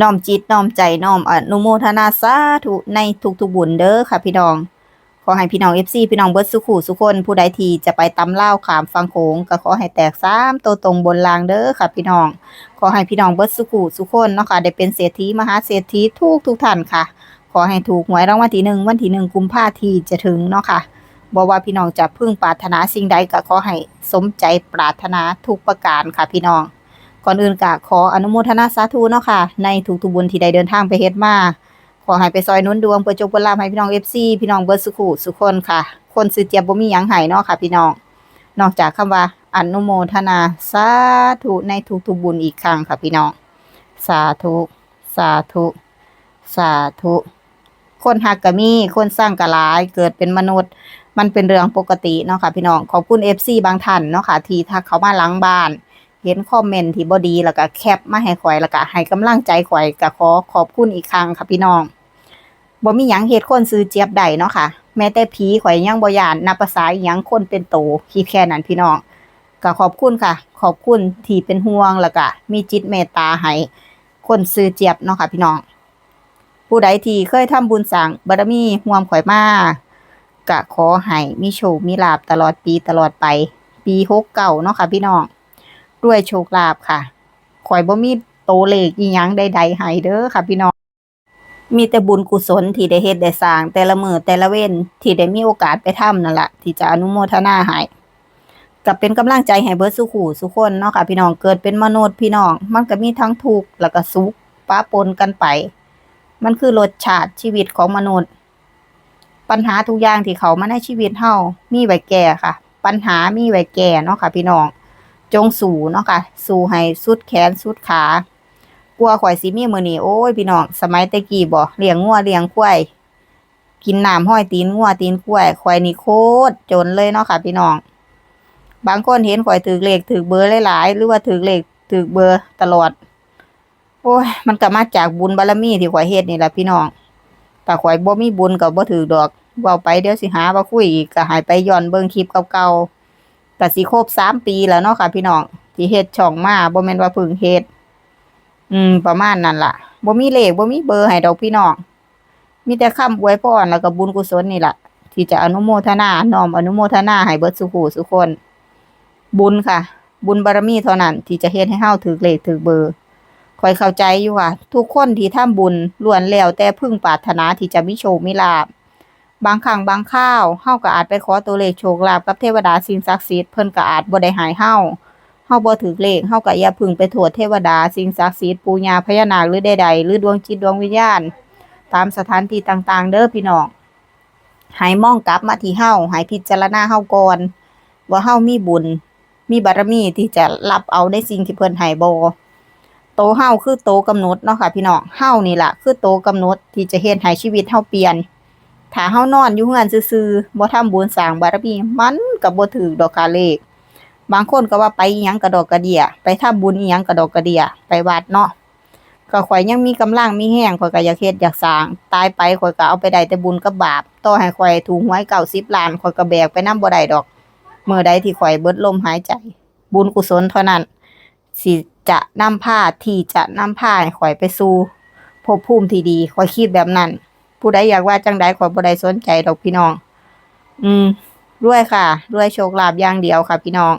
น้อมจิตน้อมใจน้อมอนุโมทนาสาธุในทุกๆบุญเด้อค่ะพี่น้อง ขอให้พี่น้อง FC พี่น้องเบิดสุขุสุคนผู้ใดทีจะไปตำเล่าขามฟังโขงก็ขอให้แตกสามตัวตรงบนรางเด้อค่ะพี่น้อง ขอให้พี่น้องเบิดสุขุสุคนเนาะค่ะได้เป็นเศรษฐีมหาเศรษฐีทุกทุกท่านค่ะ ขอให้ถูกหวยรางวัลที่หนึ่งวันที่หนึ่งกุมภาทีจะถึงเนาะค่ะบ่ว่าพี่น้องจะพึ่งปรารถนาสิ่งใดก็ขอให้สมใจปรารถนาทุกประการค่ะพี่น้อง ก่อนอื่นก็ขออนุโมทนาสาธุเนาะค่ะ ในทุกๆบุญที่ได้เดินทางไปเฮ็ดมา ขอให้ไปซอยนุนดวงเปิดจกเปิดลาภให้พี่น้อง FC พี่น้องเบิร์สุขุสุคนค่ะ คนซื้อเจียบบ่มีหยังให้เนาะค่ะ พี่น้อง นอกจากคำว่าอนุโมทนาสาธุในทุกๆบุญอีกครั้งค่ะพี่น้อง สาธุ สาธุ สาธุ คนหักก็มี คนสร้างก็หลาย เกิดเป็นมนุษย์ มันเป็นเรื่องปกติเนาะค่ะพี่น้อง ขอบคุณ FC บางท่านเนาะค่ะ ที่ทักเขามาหลังบ้าน เห็นคอมเมนต์ที่บ่ดีแล้วก็แคปมาให้ข่อยแล้วก็ให้กำลังใจข่อยก็ขอขอบคุณอีกครั้งค่ะพี่น้องบ่มีหยังเฮ็ดคนซื้อเจี๊ยบได้เนาะค่ะ แม้แต่ผีข่อยยังบ่ยานนับภาษาอิหยังคนเป็นโตคิดแค่นั้นพี่น้องก็ขอบคุณค่ะ ขอบคุณที่เป็นห่วงแล้วก็มีจิตเมตตาให้คนซื้อเจี๊ยบเนาะค่ะพี่น้อง ผู้ใดที่เคยทำบุญสร้างบารมีร่วมข่อยมาก็ขอให้มีโชคมีลาภตลอดปีตลอดไป ปี69เนาะค่ะพี่น้อง ด้วยโชคลาภค่ะข่อยบ่มีโตเลขอีหยังใดๆให้เด้อค่ะ พี่น้อง มีแต่บุญกุศลที่ได้เฮ็ดได้สร้างแต่ละมือแต่ละเว้นที่ได้มีโอกาสไปทำนั่นละที่จะอนุโมทนาให้ก็เป็นกำลังใจให้เบิดสุขุสุคนเนาะค่ะ พี่น้องเกิดเป็นมนุษย์พี่น้อง มันก็มีทั้งทุกข์แล้วก็สุขปะปนกันไป มันคือรสชาติชีวิตของมนุษย์ ปัญหาทุกอย่างที่เขามาในชีวิตเฮามีไว้แก้ค่ะ ปัญหามีไว้แก้เนาะค่ะ พี่น้อง จงสู้เนาะค่ะ สู้ให้สุดแขนสุดขากลัวข่อยสิมีมือนี้โอ้ยพี่น้องสมัยต่กี้บ่เลี้ยงงัวเลี้ยงควายกินน้ำห้อยตีนงัวตีนควายข่อยนี่โคตรจนเลยเนาะค่ะพี่น้อง บางคนเห็นข่อยถือเลขถือเบอร์หลายๆหรือว่าถือเลขถือเบอร์ตลอด โอ้ย มันก็มาจากบุญบารมีที่ข่อยเฮ็ดนี่แหละพี่น้องถ้าข่อยบ่มีบุญก็บ่ถือดอกเว้าไปเดี๋ยวสิหาว่าคุยอีกก็ให้ไปย้อนเบิ่งคลิปเก่าๆ ก็สิครบสามปีแล้วเนาะค่ะพี่น้องที่เฮ็ดช่องมาบ่แม่นว่าเพิ่งเฮ็ดอืม ประมาณนั้นล่ะบ่มีเลขบ่มีเบอร์ให้ดอกพี่น้องมีแต่คำอวยพรแล้วก็บุญกุศลนี่ล่ะ ที่จะอนุโมทนาน้อมอนุโมทนาให้เบิดสุขูสุคน บุญค่ะ บุญบารมีเท่านั้น ที่จะเฮ็ดให้เฮาถูกเลขถูกเบอร์คอยเข้าใจอยู่ว่าทุกคนที่ทำบุญล้วนแล้วแต่พึ่งปรารถนาที่จะมีโชคมีลาภ บางครั้งบางคราวเฮาก็อาจไปขอตัวเลขโชคลาภกับเทวดาสิ่งศักดิ์สิทธิ์เพิ่นก็อาจบ่ได้หายเฮาเฮาบ่ถูกเลขเฮาก็อย่าพึ่งไปโทษเทวดาสิ่งศักดิ์สิทธิ์ปู่ย่าพญานาคหรือใดๆหรือดวงจิตดวงวิญญาณ ตามสถานที่ต่างๆ เด้อพี่น้องให้มองกลับมาที่เฮาให้พิจารณาเฮาก่อนว่าเฮามีบุญ มีบารมีที่จะรับเอาในสิ่งที่เพิ่นให้บ่โตเฮาคือโตกำหนดเนาะค่ะพี่น้องเฮานี่ล่ะคือโตกำหนดที่จะเฮ็ดให้ชีวิตเฮาเปลี่ยน ถ้าเฮานอนอยู่เฮือนซื่อๆบ่ทำบุญสร้างบารมีมันก็บ่ถูกดอกค่ะเลข บางคนก็ว่าไปหยังกระดอกกระเดีย ไปทำบุญอิหยังกระดอกกระเดีย ไปวัดเนาะก็ข่อยยังมีกำลังมีแห้งข่อยก็อยากเฮ็ดอยากสร้าง ตายไปข่อยก็เอาไปได้แต่บุญกับบาปต่อให้ข่อยถูกหวย90ล้านข่อยก็แบกไปนำบ่ได้ดอก เมื่อใดที่ข่อยเบิดลมหายใจ บุญกุศลเท่านั้น สิจะนำพาที่จะนำพาให้ข่อยไปสู่ภพภูมิที่ดีข่อยคิดแบบนั้น ผู้ใดอยากว่าจังใดขอยบ่ได้สนใจดอกพี่น้อง อืมรวยค่ะรวยโชคลาภอย่างเดียวค่ะพี่น้อง